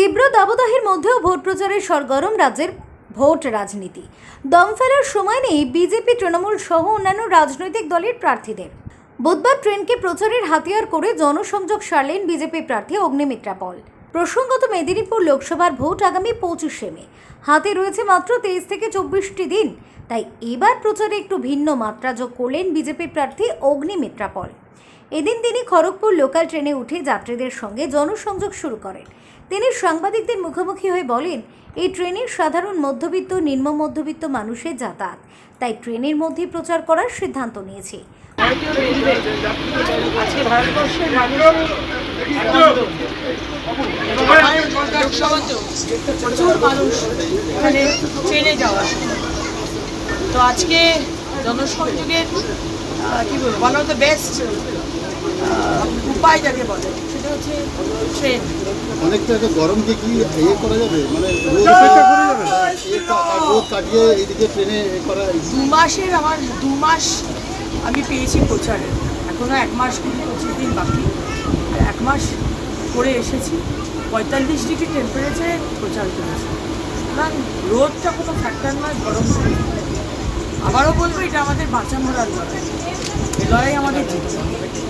তীব্র দাবদাহের মধ্যেও ভোট প্রচারের সরগরম রাজ্যের ভোট রাজনীতি। দম ফেলার সময় নেই বিজেপি, তৃণমূল সহ অন্যান্য রাজনৈতিক দলের প্রার্থীদের। বুধবার ট্রেনকে প্রচারের হাতিয়ার করে জনসংযোগ সারলেন বিজেপি প্রার্থী অগ্নিমিত্রা পল। প্রসঙ্গত মেদিনীপুর লোকসভার ভোট আগামী পঁচিশে মে। হাতে রয়েছে মাত্র তেইশ থেকে চব্বিশটি দিন। তাই এবার প্রচারে একটু ভিন্ন মাত্রা যোগ করলেন বিজেপি প্রার্থী অগ্নিমিত্রা পল। এদিন তিনি খড়গপুর লোকাল ট্রেনে উঠে যাত্রীদের সঙ্গে জনসংযোগ শুরু করেন। তিনি সাংবাদিকদের মুখোমুখি হয়ে বলেন, এই ট্রেনের সাধারণ মধ্যবিত্ত, নিম্ন মধ্যবিত্ত মানুষের যাতায়াত। তাই ট্রেনের মধ্যে প্রচার করার সিদ্ধান্ত নিয়েছি। তো আজকে জনসংযোগের কি বলব ওয়ান অফ দ্য বেস্ট উপায় যাকে বলে সেটা হচ্ছে ট্রেন অনেকটা একটা গরমকে কি ইয়ে করা যাবে? মানে রোদ কাটিয়ে এইদিকে ট্রেনে করা দু মাসের আমার দু মাস আমি পেয়েছি প্রচারে। এখনও এক মাস কুড়ি পঁচিশ দিন বাকি। আর এক মাস করে এসেছি পঁয়তাল্লিশ ডিগ্রি টেম্পারেচারে প্রচার করেছি। সুতরাং রোদটা কোনো ফ্যাক্টর নয় গরম আবারও বলব এটা আমাদের বাঁচা মরার লড়াই। এই লড়াই আমাদের জিততে হবে।